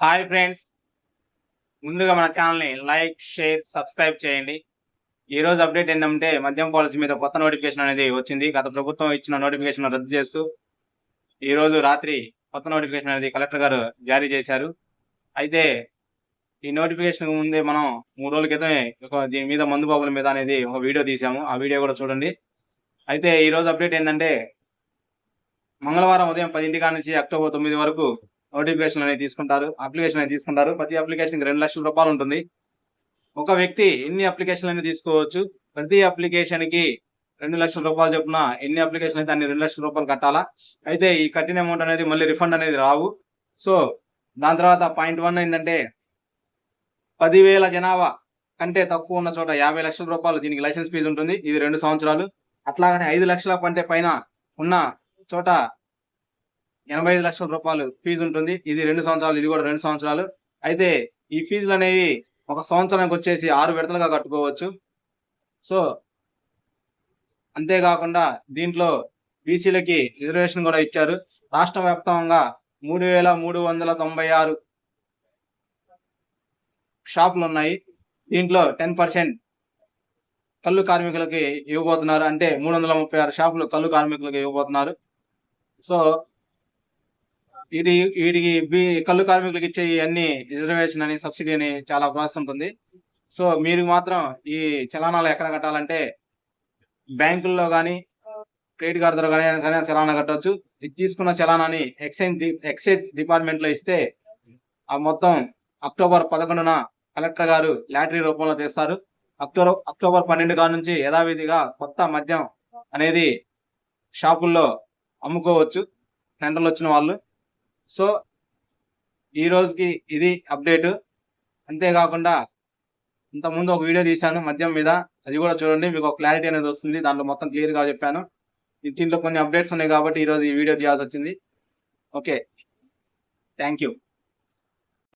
Hi friends ముందుగా మన ఛానల్ని లైక్ షేర్ సబ్స్క్రైబ్ చేయండి. ఈ రోజు అప్డేట్ ఏంటంటే మద్యం పాలసీ మీద కొత్త నోటిఫికేషన్ అనేది వచ్చింది. గత ప్రభుత్వం ఇచ్చిన నోటిఫికేషన్ రద్దు చేస్తూ ఈరోజు రాత్రి కొత్త నోటిఫికేషన్ అనేది కలెక్టర్ గారు జారీ చేశారు. అయితే ఈ నోటిఫికేషన్ ముందే మనం మూడు రోజుల క్రితమే ఒక దీని మీద మందు బాబుల మీద అనేది ఒక వీడియో తీసాము ఆ వీడియో కూడా చూడండి. అయితే ఈరోజు అప్డేట్ ఏంటంటే మంగళవారం ఉదయం పదింటి కాడ నుంచి అక్టోబర్ తొమ్మిది వరకు నోటిఫికేషన్ అనేది తీసుకుంటారు అప్లికేషన్ అనేది తీసుకుంటారు. ప్రతి అప్లికేషన్ రెండు లక్షల రూపాయలు ఉంటుంది. ఒక వ్యక్తి ఎన్ని అప్లికేషన్లు అనేది తీసుకోవచ్చు. ప్రతి అప్లికేషన్కి రెండు లక్షల రూపాయలు చొప్పున ఎన్ని అప్లికేషన్ అయితే అన్ని రెండు లక్షల రూపాయలు కట్టాలా? అయితే ఈ కట్టిన అమౌంట్ అనేది మళ్ళీ రిఫండ్ అనేది రావు. సో దాని తర్వాత పాయింట్ వన్ ఏంటంటే పదివేల జనాభా కంటే తక్కువ ఉన్న చోట యాభై లక్షల రూపాయలు దీనికి లైసెన్స్ ఫీజు ఉంటుంది. ఇది రెండు సంవత్సరాలు. అట్లాగనే ఐదు లక్షల కంటే పైన ఉన్న చోట ఎనభై ఐదు లక్షల రూపాయలు ఫీజు ఉంటుంది. ఇది రెండు సంవత్సరాలు ఇది కూడా రెండు సంవత్సరాలు. అయితే ఈ ఫీజులు అనేవి ఒక సంవత్సరానికి వచ్చేసి ఆరు విడతలుగా కట్టుకోవచ్చు. సో అంతేకాకుండా దీంట్లో బీసీలకి రిజర్వేషన్ కూడా ఇచ్చారు. రాష్ట్ర వ్యాప్తంగా మూడు వేల మూడు వందల తొంభై ఆరు షాపులు ఉన్నాయి. దీంట్లో టెన్ పర్సెంట్ కళ్ళు కార్మికులకి ఇవ్వబోతున్నారు. అంటే మూడు వందల ముప్పై ఆరు షాపులు కళ్ళు కార్మికులకి ఇవ్వబోతున్నారు. సో వీడి వీడికి బి- కళ్ళు కార్మికులకు ఇచ్చే అన్ని రిజర్వేషన్ అని సబ్సిడీ అని చాలా ప్రాసెస్ ఉంటుంది. సో మీరు మాత్రం ఈ చలానాలు ఎక్కడ కట్టాలంటే బ్యాంకుల్లో కానీ క్రెడిట్ కార్డు ద్వారా కానీ సరైన చలానా కట్టవచ్చు ఇది తీసుకున్న చలానాన్ని ఎక్సైజ్ డి- ఎక్సైజ్ డిపార్ట్మెంట్లో ఇస్తే ఆ మొత్తం అక్టోబర్ పదకొండున కలెక్టర్ గారు లాటరీ రూపంలో తెస్తారు. అక్టోబర్ అక్టోబర్ పన్నెండు కాడ నుంచి యథావిధిగా కొత్త మద్యం అనేది షాపుల్లో అమ్ముకోవచ్చు. టెండర్లు వచ్చిన వాళ్ళు. సో ఈ రోజుకి ఇది అప్డేట్. అంతేకాకుండా ఇంతకుముందు ఒక వీడియో తీశాను మద్యం మీద. అది కూడా చూడండి మీకు ఒక క్లారిటీ అనేది వస్తుంది. దాంట్లో మొత్తం క్లియర్గా చెప్పాను. దీంట్లో కొన్ని అప్డేట్స్ ఉన్నాయి కాబట్టి ఈరోజు ఈ వీడియో తీయాల్సి వచ్చింది. ఓకే. Thank you.